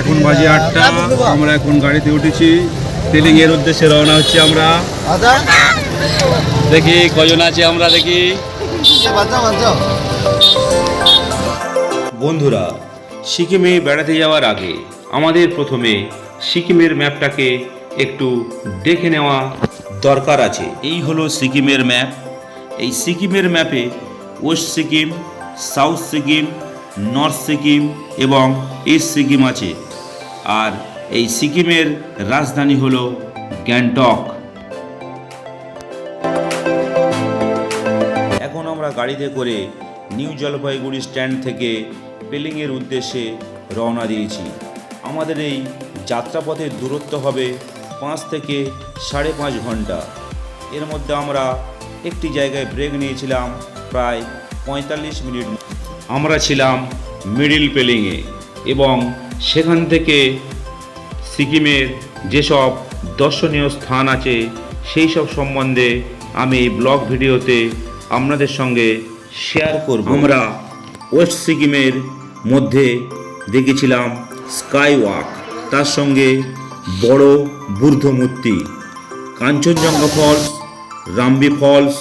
এখন বাজে আটটা আমরা এখন গাড়িতে উঠেছি। তেলিং এর উদ্দেশ্যে রওনা হচ্ছে আমরা। দেখি কজন আছে আমরা দেখি। বন্ধুরা সিকিমে বেড়াতে যাওয়ার আগে আমাদের প্রথমে সিকিমের ম্যাপটাকে একটু দেখে নেওয়া দরকার আছে। এই হলো সিকিমের ম্যাপ। এই সিকিমের ম্যাপে west Sikkim, south Sikkim, north Sikkim এবং ইস্ট সিকিম আছে। আর এই সিকিমের রাজধানী হল গ্যাংটক। এখন আমরা গাড়িতে করে নিউ জলপাইগুড়ি স্ট্যান্ড থেকে পেলিংয়ের উদ্দেশ্যে রওনা দিয়েছি। আমাদের এই যাত্রাপথের দূরত্ব হবে পাঁচ থেকে সাড়ে পাঁচ ঘণ্টা। এর মধ্যে আমরা একটি জায়গায় ব্রেক নিয়েছিলাম প্রায় পঁয়তাল্লিশ মিনিট। আমরা ছিলাম মিডিল পেলিংয়ে এবং সেখান থেকে সিকিমের যেসব দর্শনীয় স্থান আছে, সেই সব সম্বন্ধে আমি ব্লগ ভিডিওতে আপনাদের সঙ্গে শেয়ার করব। আমরা ওয়েস্ট সিকিমের মধ্যে দেখেছিলাম স্কাই ওয়াক তার সঙ্গে বড় বুদ্ধ মূর্তি Kanchenjunga falls Rambi falls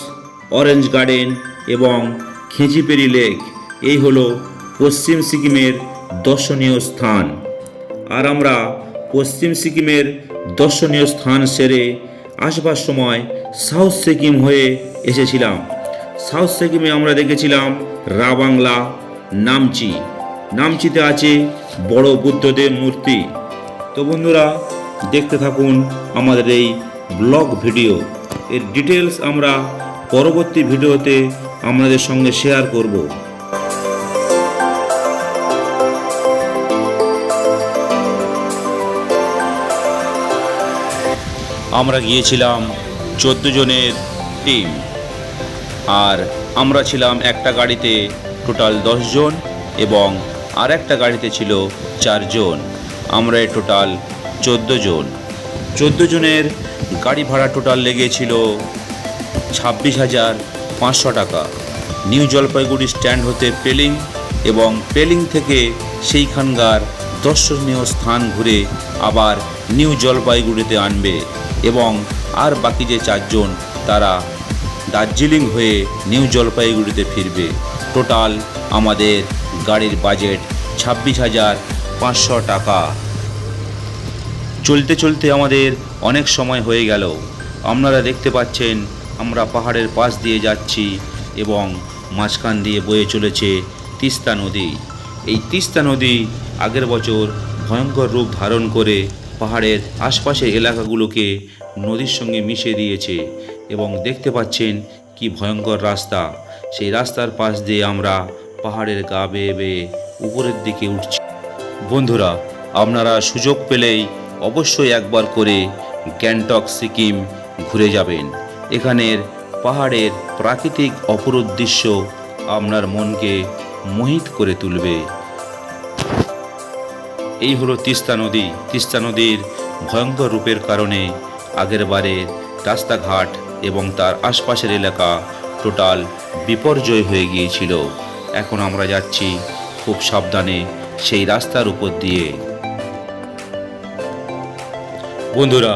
orange garden এবং খেঁচিপেরি লেক এই হলো পশ্চিম সিকিমের দর্শনীয় স্থান। আর আমরা পশ্চিম সিকিমের দর্শনীয় স্থান সেরে আসবার সময় সাউথ সিকিম হয়ে এসেছিলাম। সাউথ সিকিমে আমরা দেখেছিলাম রাবাংলা, নামচি। নামচিতে আছে বড় বুদ্ধদেব মূর্তি। তো বন্ধুরা, দেখতে থাকুন আমাদের এই ব্লগ ভিডিও। এর ডিটেলস আমরা পরবর্তী ভিডিওতে আপনাদের সঙ্গে শেয়ার করব। আমরা গিয়েছিলাম চোদ্দ জনের টিম আর আমরা ছিলাম একটা গাড়িতে টোটাল জন এবং আর একটা গাড়িতে ছিল চারজন আমরা টোটাল চোদ্দ জন। চোদ্দ জনের গাড়ি ভাড়া টোটাল লেগেছিল ছাব্বিশ হাজার পাঁচশো টাকা। নিউ জলপাইগুড়ি স্ট্যান্ড হতে পেলিং এবং পেলিং থেকে সেইখানকার দর্শনীয় স্থান ঘুরে আবার নিউ জলপাইগুড়িতে আনবে এবং আর বাকি যে চারজন তারা দার্জিলিং হয়ে নিউ জলপাইগুড়িতে ফিরবে। টোটাল আমাদের গাড়ির বাজেট ছাব্বিশ হাজার পাঁচশো টাকা। চলতে চলতে আমাদের অনেক সময় হয়ে গেল। আপনারা দেখতে পাচ্ছেন, আমরা পাহাড়ের পাশ দিয়ে যাচ্ছি এবং মাঝখান দিয়ে বয়ে চলেছে তিস্তা নদী। এই তিস্তা নদী আগের বছর ভয়ঙ্কর রূপ ধারণ করে পাহাড়ের আশপাশের এলাকাগুলোকে নদীর সঙ্গে মিশে দিয়েছে এবং দেখতে পাচ্ছেন কি ভয়ঙ্কর রাস্তা। সেই রাস্তার পাশ দিয়ে আমরা পাহাড়ের গা বেয়ে বেয়ে উপরের দিকে উঠছি। বন্ধুরা, আপনারা সুযোগ পেলেই অবশ্যই একবার করে গ্যাংটক, সিকিম ঘুরে যাবেন। এখানের পাহাড়ের প্রাকৃতিক অপরূপ দৃশ্য আপনার মনকে মোহিত করে তুলবে। এই হলো তিস্তা নদী। তিস্তা নদীর ভয়ঙ্কর রূপের কারণে আগের বারের রাস্তাঘাট এবং তার আশপাশের এলাকা টোটাল বিপর্যয় হয়ে গিয়েছিল। এখন আমরা যাচ্ছি খুব সাবধানে সেই রাস্তার উপর দিয়ে। বন্ধুরা,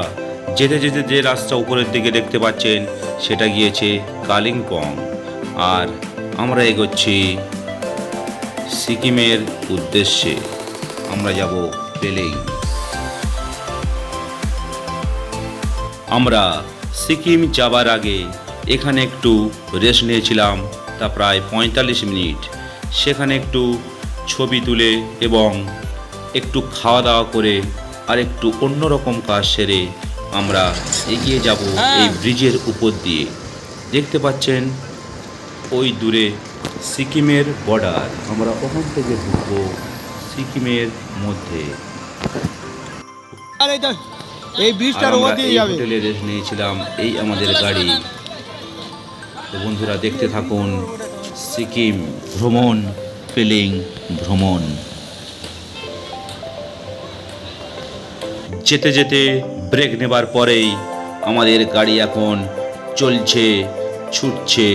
যেতে যেতে যে রাস্তা উপরের দিকে দেখতে পাচ্ছেন, সেটা গিয়েছে কালিম্পং। আর আমরা এগোচ্ছি সিকিমের উদ্দেশ্যে। আমরা যাব পেলেই আমরা সিকিম যাবার আগে এখানে একটু রেস্ট নিয়েছিলাম, তা প্রায় পঁয়তাল্লিশ মিনিট। সেখানে একটু ছবি তুলে এবং একটু খাওয়া দাওয়া করে আর একটু অন্যরকম কাজ সেরে আমরা এগিয়ে যাব এই ব্রিজের উপর দিয়ে। দেখতে পাচ্ছেন ওই দূরে সিকিমের বর্ডার। আমরা ওখান থেকে ঢুকবো সিকিমের মধ্যে। এই ব্রিজটার আমরা ওপর দিয়ে এই যাবে। হোটেলে রেস্ট নিয়েছিলাম এই আমাদের গাড়ি। তো বন্ধুরা দেখতে থাকুন সিকিম ভ্রমণ ফিলিং ভ্রমণ। যেতে যেতে ব্রেক নেবার পরেই আমাদের গাড়ি এখন চলছে, ছুটছে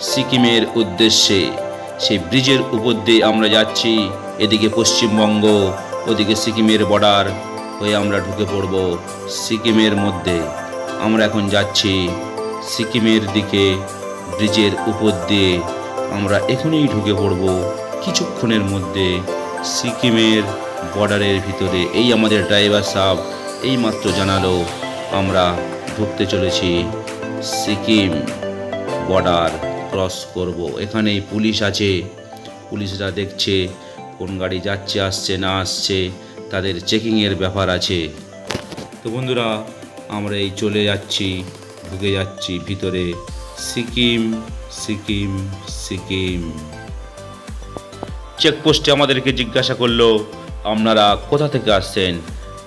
সিকিমের উদ্দেশ্যে। সেই ব্রিজের উপর দিয়ে আমরা যাচ্ছি, এদিকে পশ্চিমবঙ্গ, ওদিকে সিকিমের বর্ডার হয়ে আমরা ঢুকে পড়ব সিকিমের মধ্যে। আমরা এখন যাচ্ছি সিকিমের দিকে ব্রিজের উপর দিয়ে আমরা এখনই ঢুকে পড়ব কিছুক্ষণের মধ্যে সিকিমের বর্ডারের ভিতরে। এই আমাদের ড্রাইভার সাহেব এইমাত্র জানালো, আমরা ঢুকতে চলেছি সিকিম বর্ডার ক্রস করব। এখানে পুলিশ আছে। পুলিশরা দেখছে কোন গাড়ি যাচ্ছে, আসছে, না আসছে, তাদের চেকিংয়ের ব্যাপার আছে। তো বন্ধুরা, আমরা এই চলে যাচ্ছি, ঢুকে যাচ্ছি ভিতরে। সিকিম সিকিম সিকিম। চেকপোস্টে আমাদেরকে জিজ্ঞাসা করল আপনারা কোথা থেকে আসছেন?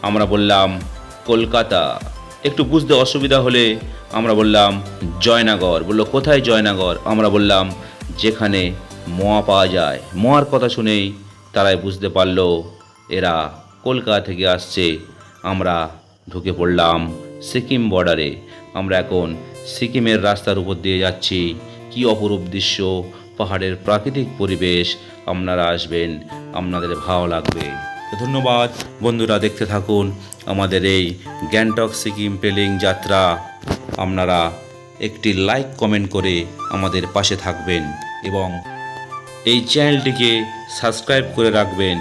আমরা বললাম, কলকাতা। একটু বুঝতে অসুবিধা হলে আমরা বললাম, জয়নগর। বলল, কোথায় জয়নগর? আমরা বললাম, যেখানে মোয়া পাওয়া যায়। মোয়ার কথা শুনেই তারাই বুঝতে পারল, এরা কলকাতা থেকে আসছে। আমরা ঢুকে পড়লাম সিকিম বর্ডারে। আমরা এখন সিকিমের রাস্তার উপর দিয়ে যাচ্ছি। কি অপরূপ দৃশ্য পাহাড়ের প্রাকৃতিক পরিবেশ আপনারা আসবেন, আপনাদের ভালো লাগবে। ধন্যবাদ, বন্ধুরা দেখতে থাকুন আমাদের এই গ্যাংটক সিকিম পেলিং যাত্রা। আপনারা একটি লাইক, কমেন্ট করে আমাদের পাশে থাকবেন এবং এই চ্যানেলটিকে সাবস্ক্রাইব করে রাখবেন।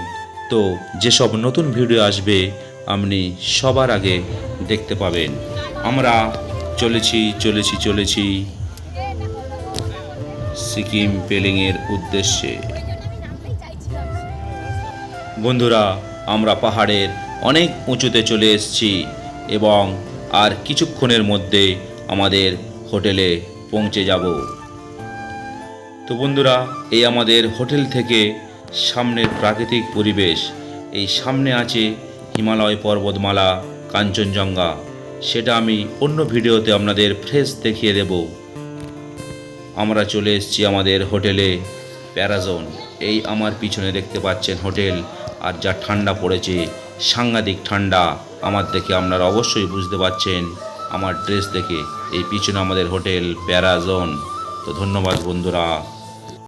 তো যেসব নতুন ভিডিও আসবে, আপনি সবার আগে দেখতে পাবেন। আমরা চলেছি চলেছি চলেছি। সিকিম পেলিংয়ের উদ্দেশ্যে। বন্ধুরা, আমরা পাহাড়ের অনেক উঁচুতে চলে এসেছি এবং আর কিছুক্ষণের মধ্যে আমাদের হোটেলে পৌঁছে যাব। তো বন্ধুরা, এই আমাদের হোটেল থেকে সামনের প্রাকৃতিক পরিবেশ, এই সামনে আছে হিমালয় পর্বতমালা, কাঞ্চনজঙ্ঘা। সেটা আমি অন্য ভিডিওতে আপনাদের ফ্রেশ দেখিয়ে দেব। আমরা চলে এসেছি আমাদের হোটেলে। প্যারাজোন, এই আমার পিছনে দেখতে পাচ্ছেন হোটেল। আর যা ঠান্ডা পড়েছে, সাংঘাতিক ঠান্ডা, আমার দেখে আপনারা অবশ্যই বুঝতে পারছেন আমার ড্রেস দেখে। এই পিছনে আমাদের হোটেল প্যারাজোন। তো ধন্যবাদ বন্ধুরা।